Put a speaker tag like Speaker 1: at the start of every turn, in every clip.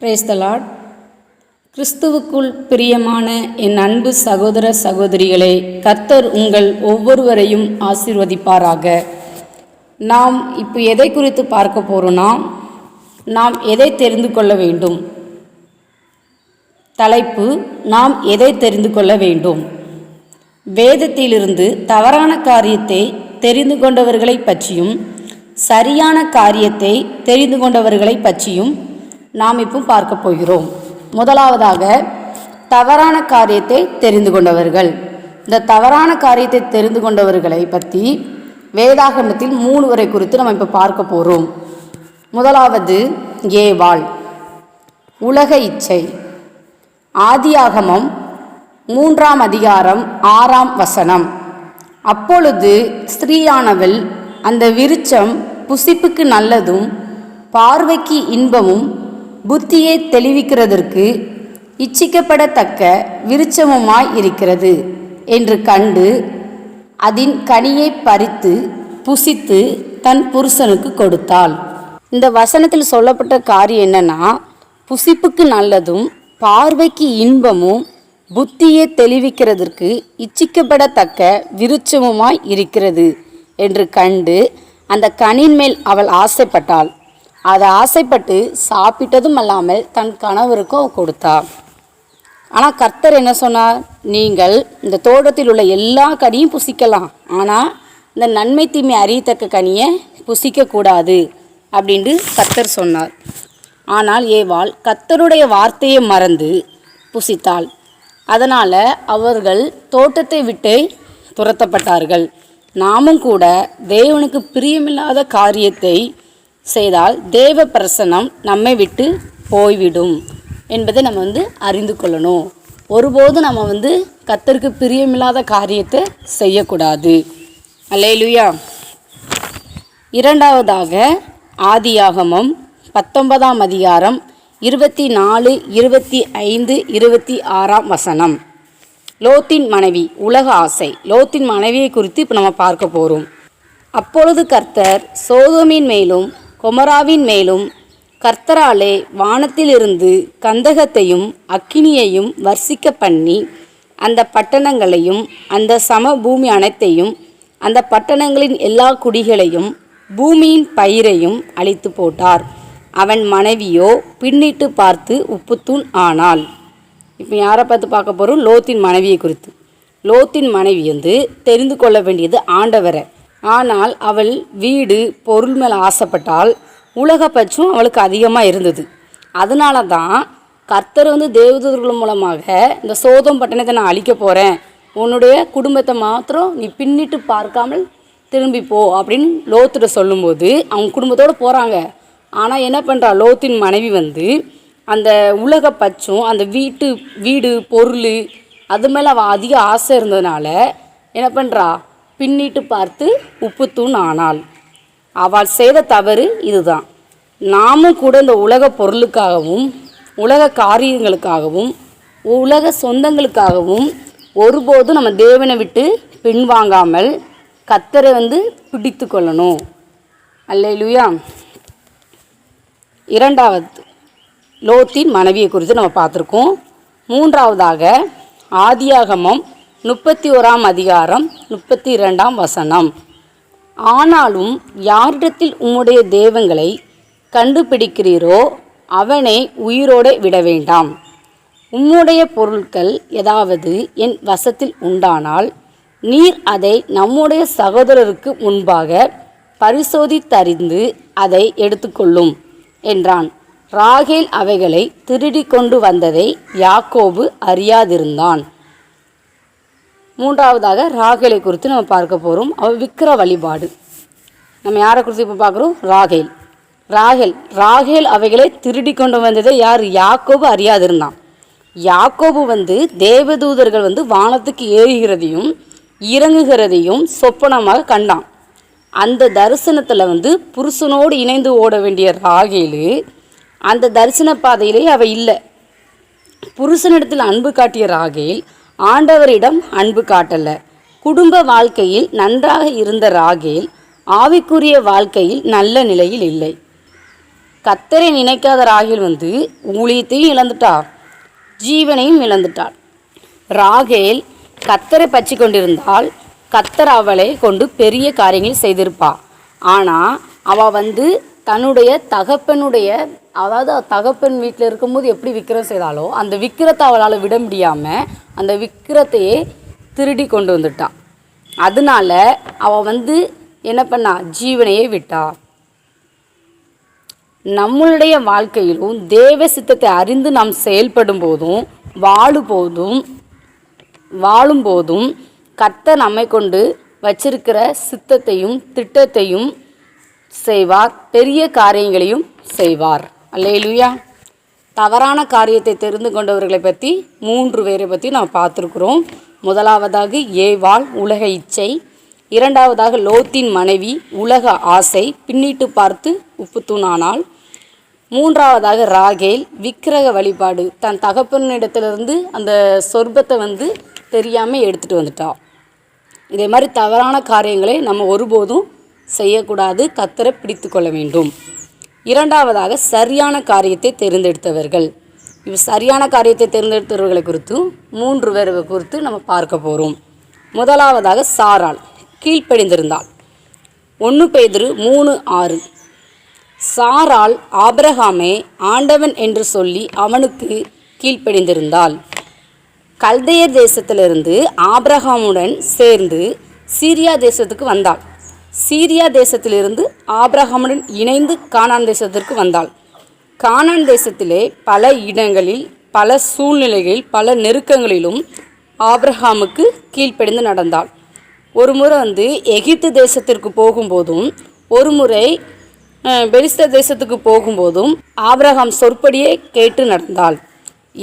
Speaker 1: Brace த Lord கிறிஸ்துவுக்குள் பிரியமான என் அன்பு சகோதர சகோதரிகளே கர்த்தர் உங்கள் ஒவ்வொருவரையும் ஆசீர்வதிப்பாராக. நாம் இப்போ எதை குறித்து பார்க்க போகிறோன்னா நாம் எதை தெரிந்து கொள்ள வேண்டும்? தலைப்பு நாம் எதை தெரிந்து கொள்ள வேண்டும்? வேதத்திலிருந்து தவறான காரியத்தை தெரிந்து கொண்டவர்களை பற்றியும் சரியான காரியத்தை தெரிந்து கொண்டவர்களை பற்றியும் நாம் இப்போ பார்க்க போகிறோம். முதலாவதாக தவறான காரியத்தை தெரிந்து கொண்டவர்கள். இந்த தவறான காரியத்தை தெரிந்து கொண்டவர்களை பற்றி வேதாகமத்தில் மூணு வரை குறித்து நம்ம இப்போ பார்க்க போகிறோம் முதலாவது ஏவாள் உலக இச்சை. ஆதியாகமம் மூன்றாம் அதிகாரம் ஆறாம் வசனம். அப்பொழுது ஸ்திரீயானவள் அந்த விருச்சம் புசிப்புக்கு நல்லதும் பார்வைக்கு இன்பமும் புத்தியை தெளிவிக்கிறதற்கு இச்சிக்கப்படத்தக்க விருட்சமுமாய் இருக்கிறது என்று கண்டு அதன் கனியை பறித்து புசித்து தன் புருஷனுக்கு கொடுத்தாள். இந்த வசனத்தில் சொல்லப்பட்ட காரியம் என்னன்னா புசிப்புக்கு நல்லதும் பார்வைக்கு இன்பமும் புத்தியை தெளிவிக்கிறதற்கு இச்சிக்கப்படத்தக்க விருட்சமுமாய் இருக்கிறது என்று கண்டு அந்த கனின் மேல் அவள் ஆசைப்பட்டாள். அதை ஆசைப்பட்டு சாப்பிட்டதும் அல்லாமல் தன் கணவருக்கும் அவள் கொடுத்தாள் ஆனால் கர்த்தர் என்ன சொன்னார்? நீங்கள் இந்த தோட்டத்தில் உள்ள எல்லா கனியும் புசிக்கலாம். ஆனால் இந்த நன்மை தீமை அறியத்தக்க கனியை புசிக்கக்கூடாது அப்படின்ட்டு கர்த்தர் சொன்னார். ஆனால் ஏவாள் கர்த்தருடைய வார்த்தையை மறந்து புசித்தாள். அதனால் அவர்கள் தோட்டத்தை விட்டு துரத்தப்பட்டார்கள். நாமும் கூட தேவனுக்கு பிரியமில்லாத காரியத்தை செய்தால் தேவ பிரசனம் நம்மை விட்டு போய்விடும் என்பதை நம்ம வந்து அறிந்து கொள்ளணும். ஒருபோதும் நம்ம வந்து கத்தருக்கு பிரியமில்லாத காரியத்தை செய்யக்கூடாது. அல்லேலுயா. இரண்டாவதாக ஆதியாகமம் பத்தொன்பதாம் அதிகாரம் இருபத்தி நாலு இருபத்தி ஐந்து இருபத்தி ஆறாம் வசனம். லோத்தின் மனைவி உலக ஆசை. லோத்தின் மனைவியை குறித்து இப்போ நம்ம பார்க்க போகிறோம் அப்பொழுது கர்த்தர் சோதோமின் மேலும் கொமராவின் மேலும் கர்த்தராலே வானத்திலிருந்து கந்தகத்தையும் அக்கினியையும் வர்சிக்க பண்ணி அந்த பட்டணங்களையும் அந்த சம பூமி அனைத்தையும் அந்த பட்டணங்களின் எல்லா குடிகளையும் பூமியின் பயிரையும் அழித்து போட்டார். அவன் மனைவியோ பின்னிட்டு பார்த்து உப்புத்தூண் ஆனாள். இப்போ யாரை பார்த்து பார்க்க போகிறோம் லோத்தின் மனைவியை குறித்து. லோத்தின் மனைவி வந்து தெரிந்து கொள்ள வேண்டியது ஆண்டவரை. ஆனால் அவள் வீடு பொருள் மேலே ஆசைப்பட்டால் உலக பற்றும் அவளுக்கு அதிகமாக இருந்தது. அதனால தான் கர்த்தர் வந்து தேவதூதர்கள் மூலமாக இந்த சோதம் பட்டணத்தை நான் அழிக்க போகிறேன் உன்னுடைய குடும்பத்தை மாத்திரம் நீ பின்னிட்டு பார்க்காமல் திரும்பி போ அப்படின்னு லோத்துட்ட சொல்லும்போது அவங்க குடும்பத்தோடு போகிறாங்க ஆனால் என்ன பண்ணுறா லோத்தின் மனைவி வந்து அந்த உலக பச்சும் அந்த வீட்டு வீடு பொருள் அது மேலே அவள் அதிக ஆசை இருந்ததுனால என்ன பண்ணுறா பின்னிட்டு பார்த்து உப்புத்தூண் ஆனாள். அவள் செய்த தவறு இதுதான். நாமும் கூட இந்த உலக பொருளுக்காகவும் உலக காரியங்களுக்காகவும் உலக சொந்தங்களுக்காகவும் ஒருபோதும் நம்ம தேவனை விட்டு பின்வாங்காமல் கத்தரை வந்து பிடித்து கொள்ளணும். அல்லையிலுயா இரண்டாவது லோத்தின் மனைவியை குறித்து நம்ம பார்த்துருக்கோம். மூன்றாவதாக ஆதியாகமம் முப்பத்தி ஓராம் அதிகாரம் முப்பத்தி இரண்டாம் வசனம். ஆனாலும் யாரிடத்தில் உம்முடைய தெய்வங்களை கண்டுபிடிக்கிறீரோ அவனை உயிரோடு விட வேண்டாம். உம்முடைய பொருட்கள் ஏதாவது என் வசத்தில் உண்டானால் நீர் அதை நம்முடைய சகோதரருக்கு முன்பாக பரிசோதித்தறிந்து அதை எடுத்துக்கொள்ளும் என்றான். ராகேல் அவைகளை திருடி கொண்டு வந்ததை யாக்கோபு அறியாதிருந்தான். மூன்றாவதாக ராகேலை குறித்து நம்ம பார்க்க போகிறோம் அவள் விக்கிர வழிபாடு. நம்ம யாரை குறித்து இப்போ பார்க்குறோம்? ராகேல். ராகேல். ராகேல் அவைகளை திருடி கொண்டு வந்ததை யார்? யாக்கோபு அறியாதிருந்தான். யாக்கோபு வந்து தேவதூதர்கள் வந்து வானத்துக்கு ஏறுகிறதையும் இறங்குகிறதையும் சொப்பனமாக கண்டான். அந்த தரிசனத்தில் வந்து புருஷனோடு இணைந்து ஓட வேண்டிய ராகேலு அந்த தரிசன பாதையிலே அவள் இல்லை. புருஷனிடத்தில் அன்பு காட்டிய ராகேல் ஆண்டவரிடம் அன்பு காட்டல. குடும்ப வாழ்க்கையில் நன்றாக இருந்த ராகேல் ஆவிக்குரிய வாழ்க்கையில் நல்ல நிலையில் இல்லை. கத்தரை நினைக்காத ராகேல் வந்து ஊழியத்தையும் இழந்துட்டார். ஜீவனையும் இழந்துட்டாள் ராகேல் கத்தரை பற்றி கொண்டிருந்தால் கத்தர் அவளை கொண்டு பெரிய காரியங்கள் செய்திருப்பா. ஆனால் அவள் வந்து தன்னுடைய தகப்பனுடைய அதாவது தகப்பன் வீட்டில் இருக்கும்போது எப்படி விக்கிரம் செய்தாலோ அந்த விக்கிரத்தை அவளால் விட முடியாமல் அந்த விக்கிரத்தையே திருடி கொண்டு வந்துட்டான். அதனால அவள் வந்து என்ன பண்ணா? ஜீவனையே விட்டா. நம்மளுடைய வாழ்க்கையிலும் தேவ சித்தத்தை அறிந்து நாம் செயல்படும் போதும் வாழும் போதும் வாழும் கர்த்தர் நம்மை கொண்டு வச்சிருக்கிற சித்தத்தையும் திட்டத்தையும் செய்வார் பெரிய காரியங்களையும் செய்வார். அல்லேலூயா. தவறான காரியத்தை தெரிந்து கொண்டவர்களை பற்றி மூன்று பேரை பற்றி நாம் பார்த்துருக்குறோம். முதலாவதாக ஏவாள் உலக இச்சை. இரண்டாவதாக லோத்தின் மனைவி உலக ஆசை. பின்னிட்டு பார்த்து உப்புத்தூணானாள். மூன்றாவதாக ராகேல் விக்கிரக வழிபாடு. தன் தகப்பனிடத்திலிருந்து அந்த சொர்பத்தை வந்து தெரியாமல் எடுத்துகிட்டு வந்துட்டாள் இதே மாதிரி தவறான காரியங்களை நம்ம ஒருபோதும் செய்யக்கூடாது. கத்தரை பிடித்து கொள்ள வேண்டும். இரண்டாவதாக சரியான காரியத்தை தேர்ந்தெடுத்தவர்கள். இவ் சரியான காரியத்தை தேர்ந்தெடுத்தவர்களை குறித்தும் மூன்று பேர் குறித்து நம்ம பார்க்க போகிறோம் முதலாவதாக சாரால் கீழ்ப்படிந்திருந்தாள். ஒன்று பெய்திரு மூணு ஆறு. சாரால் ஆபிரகாமே ஆண்டவன் என்று சொல்லி அவனுக்கு கீழ்ப்படிந்திருந்தாள். கல்தையர் தேசத்திலிருந்து ஆபிரகாமுடன் சேர்ந்து சீரியா தேசத்துக்கு வந்தாள். சீரியா தேசத்திலிருந்து ஆப்ரஹாமுடன் இணைந்து கானான் தேசத்திற்கு வந்தாள். கானான் தேசத்திலே பல இடங்களில் பல சூழ்நிலைகளில் பல நெருக்கங்களிலும் ஆப்ரஹாமுக்கு கீழ்ப்படிந்து நடந்தாள். ஒரு முறை வந்து எகிப்து தேசத்திற்கு போகும்போதும் ஒரு முறை அஹ், பெலிஸ்த தேசத்துக்கு போகும்போதும் ஆப்ரஹாம் சொற்படியே கேட்டு நடந்தாள்.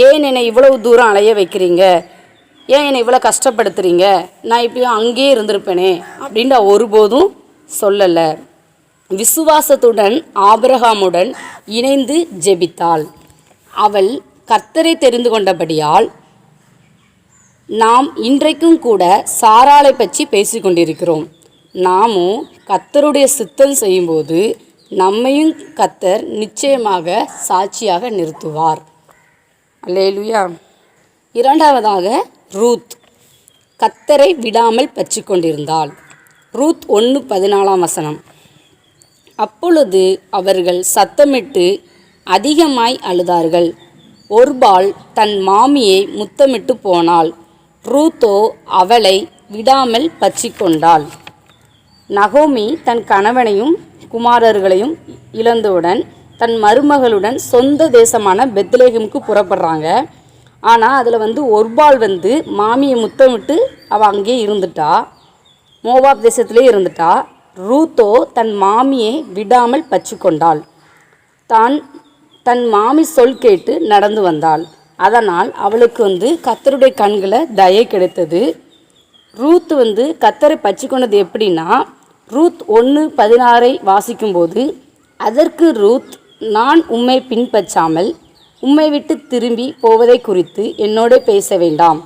Speaker 1: ஏன் என்னை இவ்வளவு தூரம் அலைய வைக்கிறீங்க? ஏன் என்னை இவ்வளோ கஷ்டப்படுத்துறீங்க? நான் இப்படியும் அங்கேயே இருந்திருப்பேனே? அப்படின்ட்டு ஒருபோதும் சொல்லலை. விசுவாசத்துடன் ஆபிரகாமுடன் இணைந்து ஜெபித்தாள். அவள் கர்த்தரை தெரிந்து கொண்டபடியால் நாம் இன்றைக்கும் கூட சாராளை பற்றி பேசிக்கொண்டிருக்கிறோம் நாமும் கத்தருடைய சித்தம் செய்யும்போது நம்மையும் கத்தர் நிச்சயமாக சாட்சியாக நிறுத்துவார். அல்லேலுயா. இரண்டாவதாக ரூத். கத்தரை விடாமல் பற்றி கொண்டிருந்தாள். ரூத் ஒன்று பதினாலாம் வசனம். அப்பொழுது அவர்கள் சத்தமிட்டு அதிகமாய் அழுதார்கள். ஒருபால் தன் மாமியை முத்தமிட்டு போனாள். ரூத்தோ அவளை விடாமல் பற்றி கொண்டாள். நகோமி தன் கணவனையும் குமாரர்களையும் இழந்தவுடன் தன் மருமகளுடன் சொந்த தேசமான பெத்லேகமுக்கு புறப்படுறாங்க. ஆனால் அதில் வந்து ஒருபால் வந்து மாமியை முத்தமிட்டு அவள் அங்கேயே இருந்துட்டா. மோவாப் தேசத்திலே இருந்துட்டா. ரூத்தோ தன் மாமியை விடாமல் பற்றி கொண்டாள் தான் தன் மாமி சொல் கேட்டு நடந்து வந்தாள். அதனால் அவளுக்கு வந்து கத்தருடைய கண்களை தயை கிடைத்தது. ரூத் வந்து கத்தரை பற்றி கொண்டது எப்படின்னா ரூத் ஒன்று பதினாறை வாசிக்கும்போது அதற்கு ரூத் நான் உம்மை பின்பற்றாமல் உம்மை விட்டு திரும்பி போவதை குறித்து என்னோட பேச வேண்டாம்.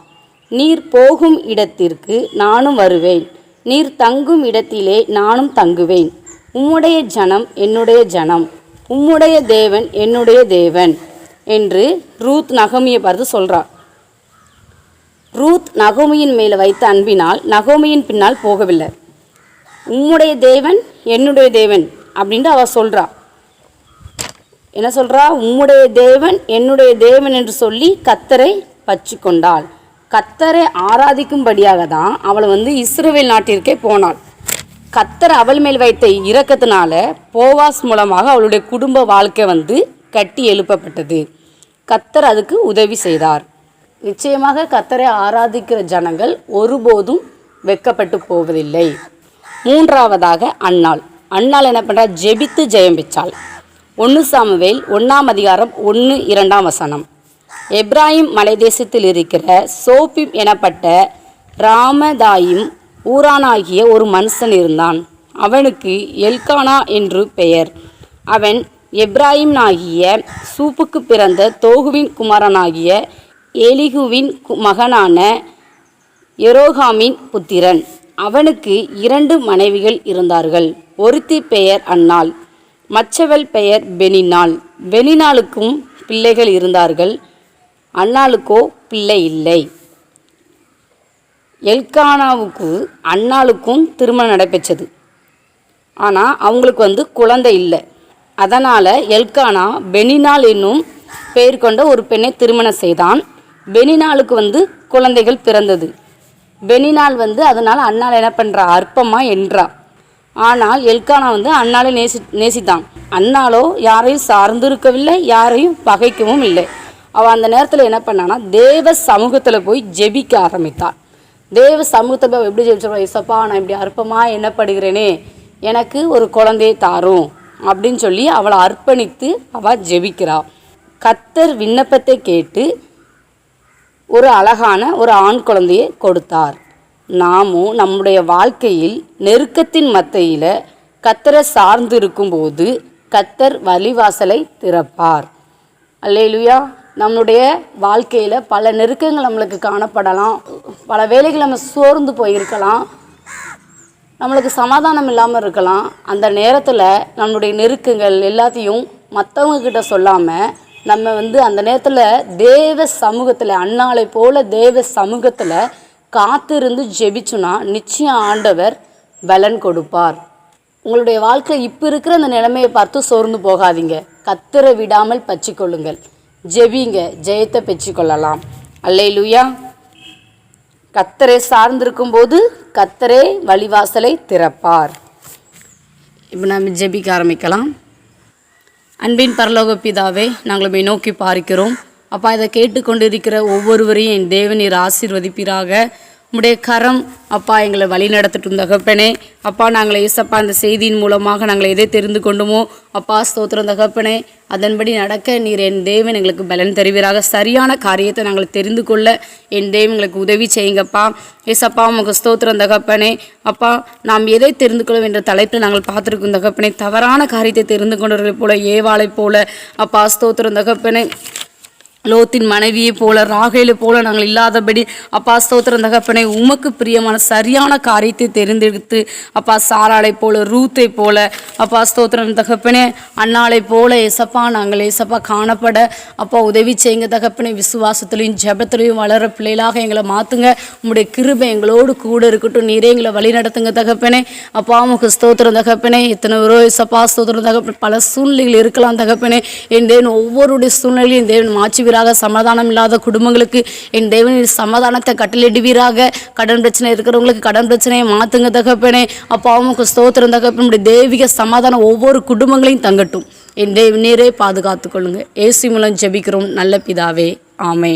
Speaker 1: நீர் போகும் இடத்திற்கு நானும் வருவேன். நீர் தங்கும் இடத்திலே நானும் தங்குவேன். உம்முடைய ஜனம் என்னுடைய ஜனம். உம்முடைய தேவன் என்னுடைய தேவன் என்று ரூத் நகமியை பார்த்து சொல்கிறார் ரூத் நகோமியின் மேலே வைத்த அன்பினால் நகோமியின் பின்னால் போகவில்லை. உம்முடைய தேவன் என்னுடைய தேவன் அப்படின்ட்டு அவள் சொல்கிறா என்ன சொல்கிறா உம்முடைய தேவன் என்னுடைய தேவன் என்று சொல்லி கத்தரை பற்றி கொண்டாள் கத்தரை ஆராதிக்கும்படியாக தான் அவள் வந்து இஸ்ரேல் நாட்டிற்கே போனாள். கத்தர் அவள் மேல் வைத்த இரக்கத்தினால போவாஸ் மூலமாக அவளுடைய குடும்ப வாழ்க்கை வந்து கட்டி எழுப்பப்பட்டது. கத்தர் அதுக்கு உதவி செய்தார். நிச்சயமாக கத்தரை ஆராதிக்கிற ஜனங்கள் ஒருபோதும் வெட்கப்பட்டு போவதில்லை. மூன்றாவதாக அன்னாள். அன்னாள் என்ன பண்ணுறா ஜெபித்து ஜெயம் பெற்றாள் ஒன்று சாமுவேல் ஒன்றாம் அதிகாரம் ஒன்று இரண்டாம் வசனம். எப்ராஹிம் மலைதேசத்தில் இருக்கிற சோபிம் எனப்பட்ட ராமதாயும் ஊரானாகிய ஒரு மனுஷன் இருந்தான். அவனுக்கு எல்கானா என்று பெயர். அவன் எப்ராஹிம்னாகிய சூப்புக்கு பிறந்த தோகுவின் குமாரனாகிய எலிகுவின் கு- மகனான எரோகாமின் புத்திரன். அவனுக்கு இரண்டு மனைவிகள் இருந்தார்கள். ஒருத்தி பெயர் அன்னாள் மற்றவள் பெயர் பெனினாள் பெனினாளுக்கும் பிள்ளைகள் இருந்தார்கள். அண்ணாளுக்கோ பிள்ளை இல்லை. எல்கானாவுக்கு அண்ணாளுக்கும் திருமணம் நடைபெற்றது. ஆனால் அவங்களுக்கு வந்து குழந்தை இல்லை. அதனால் எல்கானா பெனினால் என்னும் பெயர் கொண்ட ஒரு பெண்ணை திருமணம் செய்தான். பெனினாளுக்கு வந்து குழந்தைகள் பிறந்தது. பெனினால் வந்து அதனால் அண்ணால் என்ன பண்ணுறா அற்பமா என்றா. ஆனால் எல்கானா வந்து அண்ணாலே நேசி நேசித்தான். அண்ணாலோ யாரையும் சார்ந்திருக்கவில்லை யாரையும் பகைக்கவும் இல்லை. அவள் அந்த நேரத்தில் என்ன பண்ணான்னா தேவ சமூகத்தில் போய் ஜெபிக்க ஆரம்பித்தாள் தேவ சமூகத்தை போய் எப்படி ஜெபிச்சா இசப்பா நான் இப்படி அற்பமாக எண்ணப்படுகிறேனே எனக்கு ஒரு குழந்தையை தாரும் அப்படின்னு சொல்லி அவளை அர்ப்பணித்து அவள் ஜெபிக்கிறாள் கத்தர் விண்ணப்பத்தை கேட்டு ஒரு அழகான ஒரு ஆண் குழந்தையை கொடுத்தார். நாமும் நம்முடைய வாழ்க்கையில் நெருக்கத்தின் மத்தியில் கத்தரை சார்ந்து இருக்கும்போது கத்தர் வழிவாசலை திறப்பார். அல்லேலுயா. நம்மளுடைய வாழ்க்கையில் பல நெருக்கங்கள் நம்மளுக்கு காணப்படலாம். பல வேலைகள் நம்ம சோர்ந்து போயிருக்கலாம். நம்மளுக்கு சமாதானம் இல்லாமல் இருக்கலாம். அந்த நேரத்தில் நம்மளுடைய நெருக்கங்கள் எல்லாத்தையும் மற்றவங்க கிட்ட சொல்லாமல் நம்ம வந்து அந்த நேரத்தில் தேவ சமூகத்தில் அன்னாலை போல தேவ சமூகத்தில் காத்திருந்து ஜெபிச்சுனா நிச்சயம் ஆண்டவர் பலன் கொடுப்பார். உங்களுடைய வாழ்க்கை இப்போ இருக்கிற அந்த நிலைமையை பார்த்து சோர்ந்து போகாதீங்க. கத்திர விடாமல் பற்றிக்கொள்ளுங்கள் ஜெபிங்க ஜெயத்தை பெற்றுக்கொள்ளலாம். அல்லேலூயா. கத்தரை சார்ந்திருக்கும் போது கத்தரே வழிவாசலை திறப்பார். இப்போ நம்ம ஜெபிக்க ஆரம்பிக்கலாம். அன்பின் பரலோக பிதாவே நாங்களுமே நோக்கி பார்க்கிறோம். அப்பா இதை கேட்டுக்கொண்டிருக்கிற ஒவ்வொருவரையும் என் தேவநீர் ஆசீர்வதிப்பீராக. உம்முடைய கரம் அப்பா எங்களை வழி நடத்தட்டும் தகப்பனே. அப்பா நாங்கள் ஏசப்பா அந்த செய்தியின் மூலமாக நாங்கள் எதை தெரிந்து கொண்டுமோ அப்பா ஸ்தோத்திரம் தகப்பனே. அதன்படி நடக்க நீர் என் தேவன் எங்களுக்கு பலன் தருவீராக. சரியான காரியத்தை நாங்கள் தெரிந்து கொள்ள என் தேவன் எங்களுக்கு உதவி செய்யுங்கப்பா. ஏசப்பா உமக்கு ஸ்தோத்திரம் தகப்பனே. அப்பா நாம் எதை தெரிந்து கொள்ளும் என்ற தலைப்பில் நாங்கள் பார்த்துருக்கோம் தகப்பனே தவறான காரியத்தை தெரிந்து கொண்டவர்களைப் போல ஏவாளைப் போல. அப்பா ஸ்தோத்திரம் தகப்பனே. லோத்தின் மனைவியைப் போல ராகையில போல நாங்கள் இல்லாதபடி அப்பா ஸ்தோத்திரம் தகப்பனை உமக்கு பிரியமான சரியான காரியத்தை தெரிந்தெடுத்து அப்பா சாராளை போல ரூத்தை போல அப்பா ஸ்தோத்திரம் தகப்பனே அண்ணாளை போல ஏசப்பா நாங்கள் ஏசப்பா காணப்பட அப்பா உதவி செய்யுங்க தகப்பனே விசுவாசத்துலையும் ஜபத்திலையும் வளர பிள்ளைகளாக எங்களை மாற்றுங்க உங்களுடைய கிருபை எங்களோடு கூட இருக்கட்டும் நீரே எங்களை வழி நடத்துங்க தகப்பனே. அப்பா உமக்கு ஸ்தோத்திரம் தகப்பனே. இத்தனை ஒரு ஏசப்பா ஸ்தோத்திரம் தகப்பனே. பல சூழ்நிலைகள் இருக்கலாம் தகப்பனே. என் தேவன் ஒவ்வொருடைய சூழ்நிலையும் தேவன் மாற்றுவீராக சமாதானம் இல்லாத குடும்பங்களுக்கு என் தேவனின் சமாதானத்தை கட்டளிடுவீராக கடன் பிரச்சனை இருக்கிறவங்களுக்கு கடன் பிரச்சனையை மாற்றுங்க தகப்பனே. அப்பா உமக்கு ஸ்தோத்திரம் தகப்பனே. உம்முடைய தெய்வீக சமாதானம் ஒவ்வொரு குடும்பங்களையும் தங்கட்டும். என் தேவ நீரே பாதுகாத்து கொள்ளுங்க ஏசி மூலம் ஜெபிக்கிறோம். நல்ல பிதாவே. ஆமே